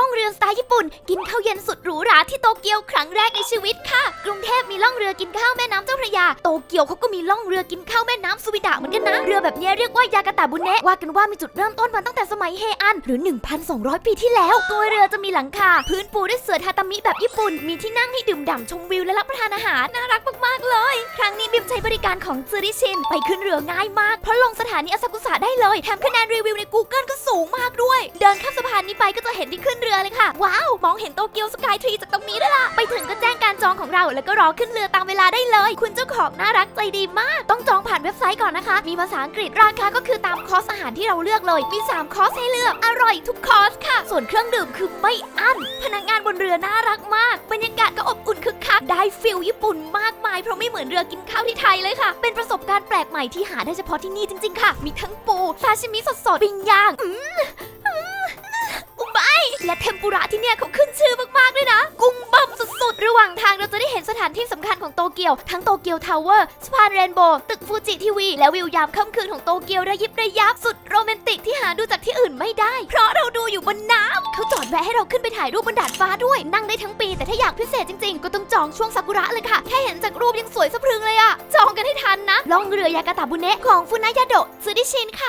ล่องเรือสไตล์ญี่ปุ่น กินข้าวเย็นสุดหรูหราที่โตเกียวครั้งแรกในชีวิตค่ะ กรุงเทพมีล่องเรือกินข้าวแม่น้ำเจ้าพระยา โตเกียวเขาก็มีล่องเรือกินข้าวแม่น้ำสุวิดะเหมือนกันนะ เรือแบบนี้เรียกว่ายากาตะบุเนะว่ากันว่ามีจุดเริ่มต้นมาตั้งแต่สมัยเฮอันหรือ 1,200 ปีที่แล้วตัวเรือจะมีหลังคาพื้นปูด้วยเสื่อทาตามิแบบญี่ปุ่น มีที่นั่งให้ดื่มด่ำชมวิวและรับประทานอาหารน่ารักมากๆเลย บิมใช้บริการของซูริชิน ไปขึ้นเรือง่ายมาก เพราะลงสถานีอาซากุสะได้เลย แถมคะแนนรีวิวใน Google ก็สูงมากด้วย เดินข้ามสะพานนี้ไปก็จะเห็นที่ขึ้นเรือเลยค่ะ ว้าว มองเห็นโตเกียวสกายทรีจากตรงนี้ด้วยล่ะ ไปถึงก็แจ้งการจองของเรา แล้วก็รอขึ้นเรือตามเวลาได้เลย คุณเจ้าของน่ารักใจดีมาก ต้องจองผ่านเว็บไซต์ก่อนนะคะ มีภาษาอังกฤษ ราคาก็คือตามคอร์สอาหารที่เราเลือกเลย มี 3 คอร์สให้เลือก อร่อยทุกคอร์สค่ะ ส่วนเครื่องดื่มคือไม่อั้น พนักงานบนเรือน่ารักมากบรรยากาศ ได้ฟิลญี่ปุ่นมากมาย เพราะไม่เหมือนเรือกินข้าวที่ไทยเลยค่ะ เป็นประสบการณ์แปลกใหม่ที่หาได้เฉพาะที่นี่จริง ๆ ค่ะ มีทั้งปูซาชิมิสดๆปิ้งย่าง อืมอืมอุบายและเทมปุระที่เนี่ยเขาขึ้นชื่อ เราจะได้เห็นสถานที่สำคัญของโตเกียว ทั้งโตเกียวทาวเวอร์สะพานเรนโบว์ตึกฟูจิทีวี และวิวยามค่ำคืนของโตเกียวระยิบระยับสุดโรแมนติกที่หาดูจากที่อื่นไม่ได้ เพราะเราดูอยู่บนน้ำเขาจอดแวะให้เราขึ้นไปถ่ายรูปบนดาดฟ้าด้วย นั่งได้ทั้งปีแต่ถ้าอยากพิเศษจริงๆ ก็ต้องจองช่วงซากุระเลยค่ะ แค่เห็นจากรูปยังสวยสะพรึงเลยอะจองกันให้ทันนะล่องเรือยากาตาบุเนะของฟุนายาโดะซูดิชินค่ะ